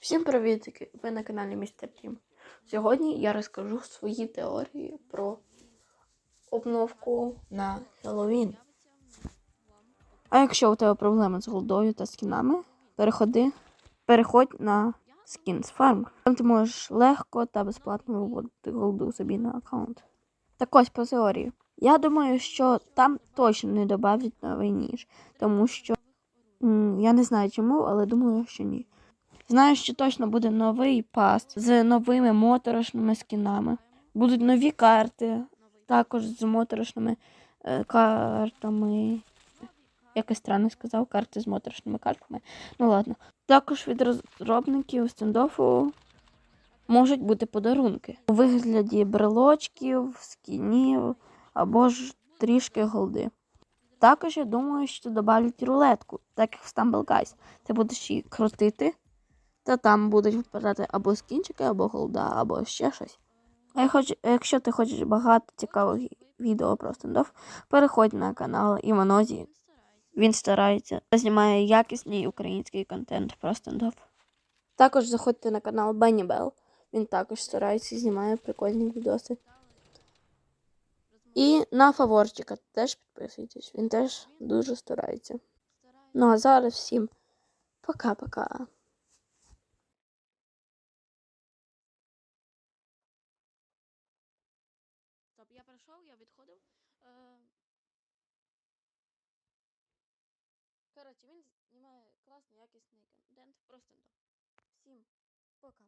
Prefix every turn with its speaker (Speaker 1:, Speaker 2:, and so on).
Speaker 1: Всім привіт! Ви на каналі Містер Тім. Сьогодні я розкажу свої теорії про обновку на Хеллоуін. А якщо у тебе проблеми з голдою та скінами, переходи, переходь на Skins Farm. Там ти можеш легко та безплатно виводити голду собі на аккаунт. Так ось по теорії. Я думаю, що там точно не додавлять новий ніж, тому що м, я не знаю чому, але думаю, що ні. Знаю, що точно буде новий паст з новими моторошними скінами. Будуть нові карти, також з моторошними е, картами. Якось странно сказав, карти з моторошними картами. Ну ладно. Також від розробників стендофу можуть бути подарунки у вигляді брелочків, скінів або ж трішки голди. Також я думаю, що додавлять рулетку, так як в Stumble Guys. Ти будеш її крутити, та там будуть випадати або скінчики, або голда, або ще щось. А якщо ти хочеш багато цікавих відео про стендоф, переходь на канал Іванозі. Він старається та знімає якісний український контент про стендоф. Також заходьте на канал Бенні Белл. Він також старається і знімає прикольні відоси. І на фаворчика теж підписуйтесь. Він теж дуже старається. Ну а зараз всім пока-пока.
Speaker 2: Я пройшов, я відходив. Е... Коротше, він знімає класний, якісний контент просто. Всім пока.